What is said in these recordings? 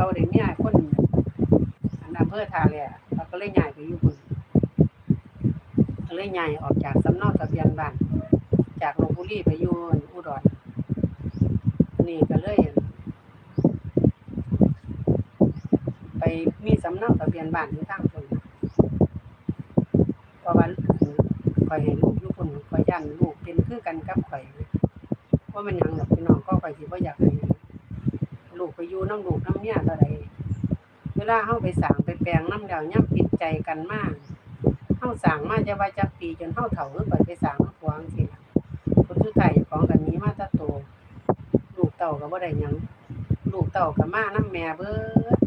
เขาได้เมียคนอันอำเภอทาแหล่เขาก็เลยย้ายไปอยู่พุ่นก็เลยย้ายออกจากสำเนาทะเบียนบ้านจากลพบุรีไปอยู่อุดรนี่ก็เลยไปมีสำเนาทะเบียนบ้านอยู่ทางพุ่นเพราะว่าข่อยให้ลูกยู่พุ่นข่อยย่านลูกเป็นคือกันกับข่อยว่ามันยังดอกพี่น้องก็ข่อยสิบ่าอยากให้ ไปอยู่น้ำลูกน้ำเมียเท่าใดเวลาเฮาไปสร้างไปแปลงน้ำแล้วย่ํผิดใจกันมากเฮาสร้างมาจะว่าจักปีจนเฮาเฒ่าคือข่อไปสร้างน้ำพวจังซี่ล่ะคนสุดท้ายของกันนี้มาตะโตลูกเต่าก็บ่ได้ยังลูกเต่าก็มาน้ำแม่เบิด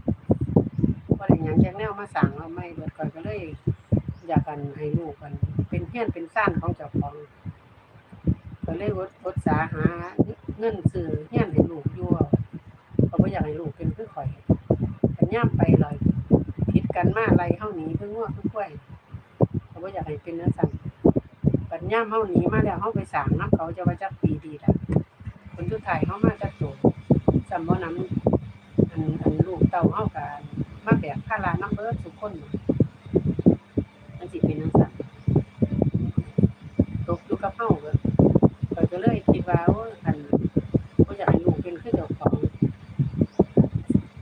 บ่ได้ยังจักแนวมาสร้างเอาไม่เบิดก่อนก็เลยอยากกันให้ลูกกัน เป็นเฮียนเป็นซ่านของเจ้าของก็เลยอดอดสาหาเงินซื้อเฮียนให้ลูก อยากให้ลูกเป็นคือข่อยกันย่ามไปเลยผิดกันมาอะไรเฮาหนีเพิ่งงัวเพิ่งกล้วยเพราะบ่อยากให้เป็นจังซั่นปัญญามเฮาหนีมาแล้วเฮาไปสร้างนํเขาจะว่าจักปีดีละคนทุกถ่ายเข้ามาจากโตจำว่าน้ำอันอันลูกเต่าเฮากันมาแบกภาระน้ำเบิร์ดทุกคนมันสิเป็นจังซั่นตกอยู่กับเฮาเบิดข้อยก็เลยคิดว่าอันบ่อยากให้ลูกเป็นคือเจ้าของ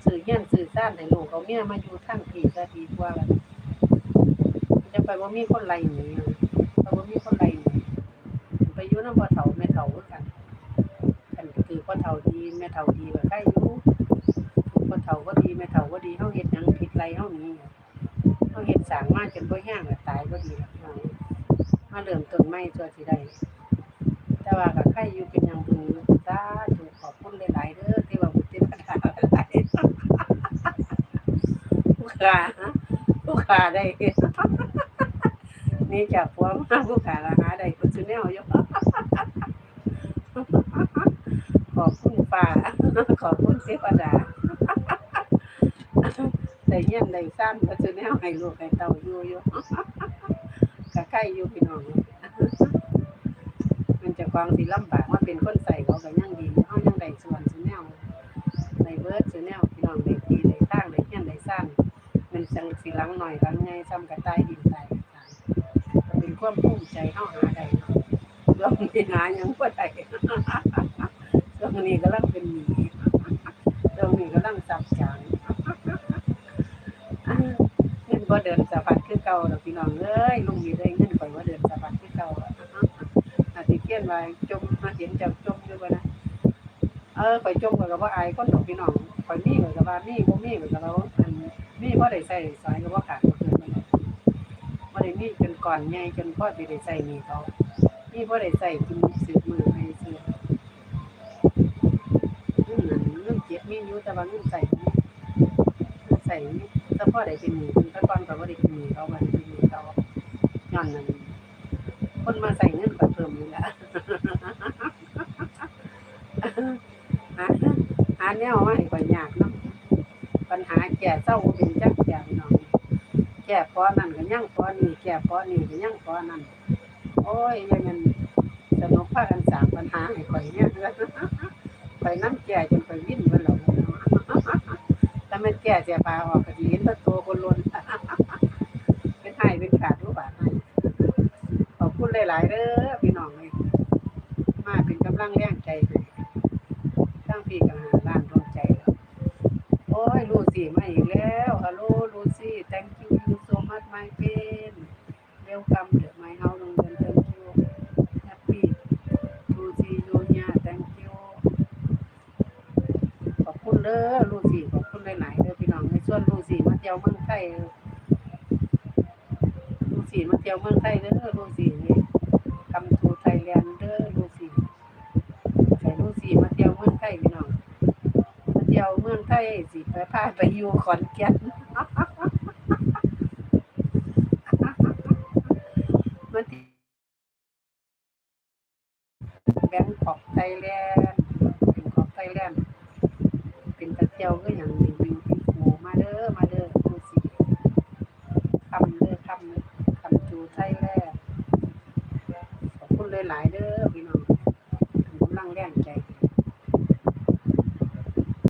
สื่อเฮียนสื่อซ่านให้ลูกเอาเมียมาอยู่ทางพี่ก็ดีกว่าล่ะจะไปบ่ามีคนไล่หนีไปบ่ามีคนไล่หนีไปอยู่น้ำพ่อเฒ่าแม่เฒ่าคือกันกันคือพ่อเฒ่าดีแม่เฒ่าดีก็ใกล้อยู่พ่อเฒ่าก็ดีแม่เฒ่าก็ดีเฮาเฮ็ดยังผิดไรเฮานี้เฮาเฮ็ดสางมากจนบ่อแห้งตายก็ดีแล้วมาเริ่มต้นใหม่ตัวสิได้แต่ว่าก็ใครอยู่เป็นหยังบุญอยู่สาธุขอบคุณหลายๆเด้อที่ว่าบุญเทวดาหลาย ขาผู้ขาได้นี่จากพวงผู้ขาละหาได้คุณสุแนวยู่ขอบคุณป้าขอบคุณเทวดาได้เยี่ยมได้ซ้ำก็จะแนวให้ลูกให้เต่าอยู่อยู่ก็ใกล้อยู่พี่น้องมันจะความสิลำบากมาเป็นคนใส่เขาก็ยังดีเขายังได้ส่วนสุแนวได้เบิร์ดสุแนวพี่น้องได้ทีได้ตั้งได้เยี่ยมได้ซ้ำมัน จังสิหลังหน่อยหลังไงซ้ำกระต่ายดินใส่ก็เป็นความภูมิใจเฮาหาได้เรื่องนี้หายังบ่ได้ตรงนี้กำลังเป็นหมีตรงนี้กำลังสับจางเงินบ่เดินสะพัดคือเก่าดอกพี่น้องเอ้ยลุงมีได้เงินข่อยว่าเดินสะพัดคือเก่าอาทิเขียนไว้จมมาเห็นจ้าจมอยู่บ่นะเออข่อยจมข่อยก็บ่อายคนดอกพี่น้องข่อยมีข่อยก็ว่ามีบ่มีข่อยก็ว่าอัน มีบ่อได้ใส่สายก็บ่าขาดเกินไปเลยบ่ได้มีจนก่อนใหญ่จนพ่อสิได้ใส่หนี่เขามีบ่อได้ใส่กินสืบมือให้ซื้อเงินนั้นเงินเก็บมีอยู่แต่ว่าเงินใส่บ่มีเงินใส่บ่มีแต่อได้เป็นหนี้แต่ก่อนก็บ่าได้เป็นหนี้เขาบ่ได้เป็นหนี้เขาย้อนนั้นคนมาใส่เงินก็เพิ่มนี่แหละหาหาแนวมาให้ข่อยยากเนาะ แก่เศร้าบ่เป็นจักแก่พี่น้องแก่พอนั่นก็ยังพอนี่แก่พอนี่ก็ยังพอนั่นโอ้ยยังมันสนุกพากันสร้างปัญหาให้ข่อยเนี่ยไปน้ำแก่จนไปวิ่นเบิ่นแล้วแต่ม่นแก่เสียปลาออกก็สิเห็นแตัวตัวคนล้นเป็นไห้เป็นขาดรู้บาดให้ขอบคุณหลายๆเด้อพี่น้องเลยมาเป็นกำลังแรงใจให้ทั้งพี่กับหาล้านดวงใจแล้วโอ้ ยลูซี่มาอีกแล้วฮัลโหลลูซี่ thank you you so much my friend welcome to my house โรงเรียน thank you happy to see you here thank you ขอบคุณเด้อลูซี่ขอบคุณหลายๆเด้อพี่น้องในส่วนลูซี่มาเที่ยวเมืองไทยลูซี่มาเที่ยวเมืองไทยเด้อลูซี่นี่คำ ไทยสิไปพาไปอยู่ขอนแก่นมันแบงค์ของไทยแลนด์เป็นของไทยแลนด์เป็นตะเจียวก็อย่างรีวิวที่มาเด้อมาเด้อครูสิคำเด้อคำคำจูไทยแลนด์ขอบคุณเลยหลายเด้อพี่น้อง